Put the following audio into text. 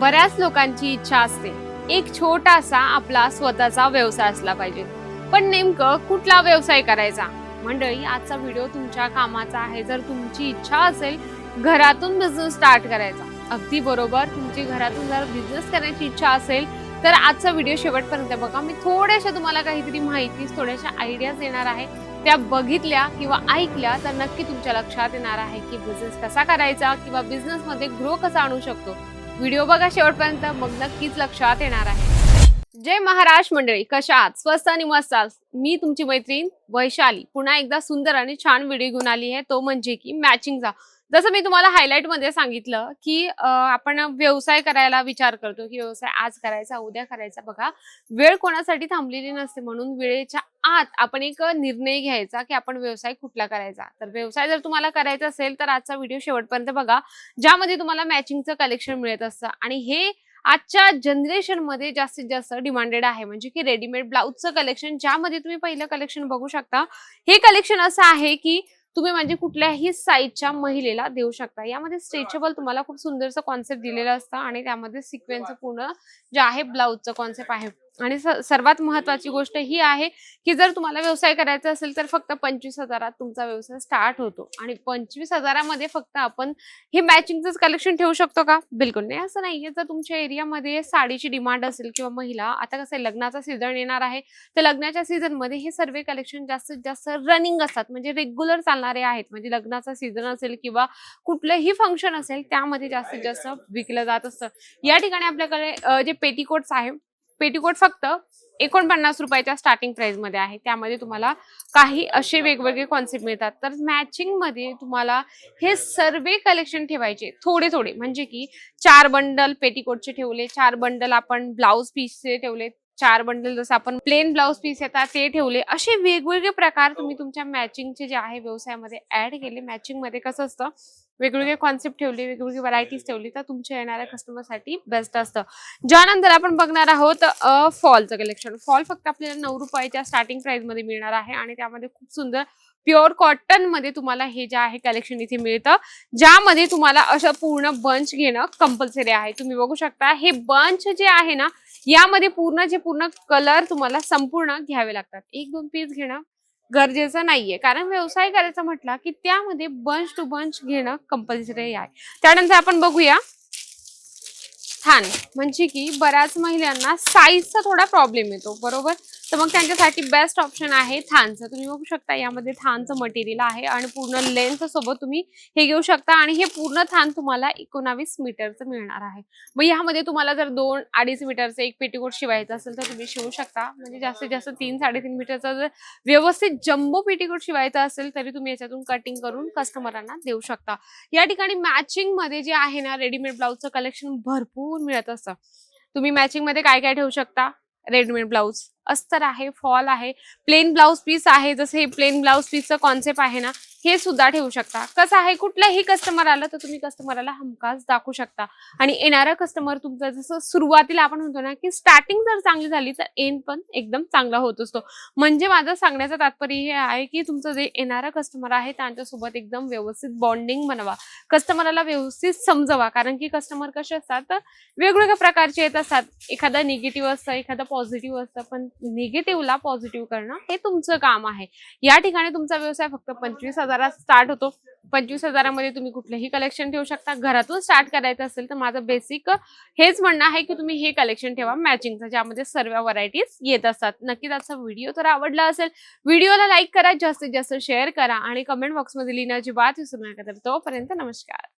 बऱ्याच लोकांची इच्छा असते. एक छोटासा आपला स्वतःचा व्यवसाय असला पाहिजे. पण नेमकं कुठला व्यवसाय करायचा? मंडळी आजचा व्हिडिओ तुमच्या कामाचा आहे. जर तुमची इच्छा असेल घरातून बिझनेस स्टार्ट करायचा. अगदी बरोबर तुमची घरातून जर बिझनेस करण्याची इच्छा असेल तर आजचा व्हिडिओ शेवटपर्यंत बघा. मी थोड्याशा तुम्हाला काहीतरी माहिती थोड्याशा आयडियाज देणार आहे. त्या बघितल्या किंवा ऐकल्या तर नक्की तुमच्या लक्षात येणार आहे की बिझनेस कसा करायचा किंवा बिझनेस मध्ये ग्रो कसा आणू शकतो. व्हिडिओ बघा शेवटपर्यंत मग नक्कीच लक्षात येणार आहे. जय महाराष्ट्र मंडळी कशा आहात? स्वस्त आणि मस्त मी तुमची मैत्रीण वैशाली. पुन्हा एकदा सुंदर आणि छान व्हिडिओ घेऊन आली आहे. तो म्हणजे की मॅचिंगचा जसं मी तुम्हाला हायलाइटमध्ये सांगितलं की आपण व्यवसाय करायला विचार करतो की व्यवसाय आज करायचा उद्या करायचा. बघा वेळ कोणासाठी थांबलेली नसते म्हणून वेळेच्या आत आपण एक निर्णय घ्यायचा की आपण व्यवसाय कुठला करायचा. तर व्यवसाय जर तुम्हाला करायचा असेल तर आजचा व्हिडिओ शेवटपर्यंत बघा ज्यामध्ये तुम्हाला मॅचिंगचं कलेक्शन मिळत असतं. आणि हे आजच्या जनरेशनमध्ये जास्तीत जास्त डिमांडेड आहे. म्हणजे की रेडीमेड ब्लाऊजचं कलेक्शन ज्यामध्ये तुम्ही पहिलं कलेक्शन बघू शकता. हे कलेक्शन असं आहे की तुम्ही म्हणजे कुठल्याही साईजच्या महिलेला देऊ शकता. यामध्ये स्ट्रेचेबल तुम्हाला खूप सुंदरसं कॉन्सेप्ट दिलेलं असतं आणि त्यामध्ये सिक्वेन्स पूर्ण जे आहे ब्लाऊजचं कॉन्सेप्ट आहे. आणि स- सर्वात महत्वाची गोष्ट ही आहे की जर तुम्हाला व्यवसाय करायचा असेल तर फक्त पंचवीस हजारात तुमचा व्यवसाय स्टार्ट होतो. आणि पंचवीस हजारामध्ये फक्त आपण हे मॅचिंगच कलेक्शन ठेवू शकतो का? बिलकुल नाही. असं नाहीये. जर तुमच्या एरियामध्ये साडीची डिमांड असेल किंवा महिला आता कसं आहे, लग्नाचा सीझन येणार आहे तर लग्नाच्या सीझनमध्ये हे सर्व कलेक्शन जास्तीत जास्त रनिंग असतात. म्हणजे रेग्युलर चालणारे आहेत. म्हणजे लग्नाचा सीझन असेल किंवा कुठलंही फंक्शन असेल त्यामध्ये जास्तीत जास्त विकलं जात असतं. या ठिकाणी आपल्याकडे जे पेटीकोट्स आहे पेटीकोट फक्त एकोणपन्नास रुपयाच्या स्टार्टिंग प्राइसमध्ये आहे. त्यामध्ये तुम्हाला काही असे वेगवेगळे कॉन्सेप्ट मिळतात. तर मॅचिंगमध्ये तुम्हाला हे सर्व कलेक्शन ठेवायचे. थोडे थोडे. म्हणजे की चार बंडल पेटीकोटचे ठेवले चार बंडल आपण ब्लाऊज पीसचे ठेवले चार बंडल जसं आपण प्लेन ब्लाऊज पीस येतात ते ठेवले. असे वेगवेगळे प्रकार तुम्ही तुमच्या मॅचिंगचे जे आहे व्यवसायामध्ये ऍड केले. मॅचिंगमध्ये कसं असतं? वेगवेगळे कॉन्सेप्ट ठेवले वेगवेगळी व्हरायटीज ठेवली तर तुमच्या येणाऱ्या कस्टमरसाठी बेस्ट असतं. ज्यानंतर आपण बघणार आहोत फॉलचं कलेक्शन फॉल फक्त आपल्याला नऊ रुपयाच्या स्टार्टिंग प्राइसमध्ये मिळणार आहे आणि त्यामध्ये खूप सुंदर प्युअर कॉटनमध्ये तुम्हाला हे जे आहे कलेक्शन इथे मिळतं. ज्यामध्ये तुम्हाला असं पूर्ण बंच घेणं कंपल्सरी आहे. तुम्ही बघू शकता हे बंच जे आहे ना यामध्ये पूर्ण जे पूर्ण कलर तुम्हाला संपूर्ण घ्यावे लागतात. एक दोन पीस घेणं गरजेचं नाहीये. कारण व्यवसाय करायचा म्हटला की त्यामध्ये बंच टू बंच घेणं कंपल्सरी आहे. त्यानंतर आपण बघूया. स्थान. म्हणजे की बऱ्याच महिलांना साईजचा थोडा प्रॉब्लेम येतो. बरोबर? तर मग त्यांच्यासाठी बेस्ट ऑप्शन आहे थानचं. तुम्ही बघू शकता यामध्ये थानचं मटेरियल आहे आणि पूर्ण लेंथ सोबत तुम्ही हे घेऊ शकता आणि हे पूर्ण थान तुम्हाला एकोणावीस मीटरचं मिळणार आहे. मग यामध्ये तुम्हाला जर दोन अडीच मीटरचं एक पेटीकोट शिवायचं असेल तर तुम्ही शिवू शकता. म्हणजे जास्तीत जास्त तीन साडेतीन मीटरचा जर व्यवस्थित जम्बो पेटीकोट शिवायचा असेल तरी तुम्ही याच्यातून कटिंग करून कस्टमरांना देऊ शकता. या ठिकाणी मॅचिंगमध्ये जे आहे ना रेडीमेड ब्लाऊजचं कलेक्शन भरपूर मिळत असतं. तुम्ही मॅचिंगमध्ये काय काय ठेवू शकता? रेडीमेड ब्लाऊज अस्तर आहे फॉल आहे प्लेन ब्लाऊज पीस आहे जसं हे प्लेन ब्लाऊज पीसचं कॉन्सेप्ट आहे ना हे सुद्धा ठेवू शकता. कसं आहे कुठलाही कस्टमर आलं तर तुम्ही कस्टमरला हमखास दाखवू शकता. आणि येणारा कस्टमर तुमचा जसं सुरुवातीला आपण म्हणतो ना की स्टार्टिंग जर चांगली झाली तर एंड पण एकदम चांगला होत असतो. म्हणजे माझं सांगण्याचं तात्पर्य हे आहे की तुमचं जे येणारा कस्टमर आहे त्यांच्यासोबत एकदम व्यवस्थित बॉन्डिंग बनवा. कस्टमरला व्यवस्थित समजवा कारण की कस्टमर कसे असतात तर वेगवेगळ्या प्रकारचे येत असतात. एखादं निगेटिव्ह असतं एखादं पॉझिटिव्ह असतं पण निगेटिव्हला पॉझिटिव्ह करणं हे तुमचं काम आहे. या ठिकाणी तुमचा व्यवसाय फक्त पंचवीस हजारात स्टार्ट होतो. पंचवीस हजारामध्ये तुम्ही कुठलेही कलेक्शन ठेवू शकता. घरातून स्टार्ट करायचं असेल तर माझं बेसिक हेच म्हणणं आहे की तुम्ही हे कलेक्शन ठेवा मॅचिंगचं ज्यामध्ये सर्व व्हरायटीज येत असतात. नक्कीच आजचा व्हिडिओ तर आवडला असेल व्हिडिओला लाईक करा जास्तीत जास्त शेअर करा आणि कमेंट बॉक्समध्ये लिहिण्याची बात विसरू नका तर तोपर्यंत नमस्कार.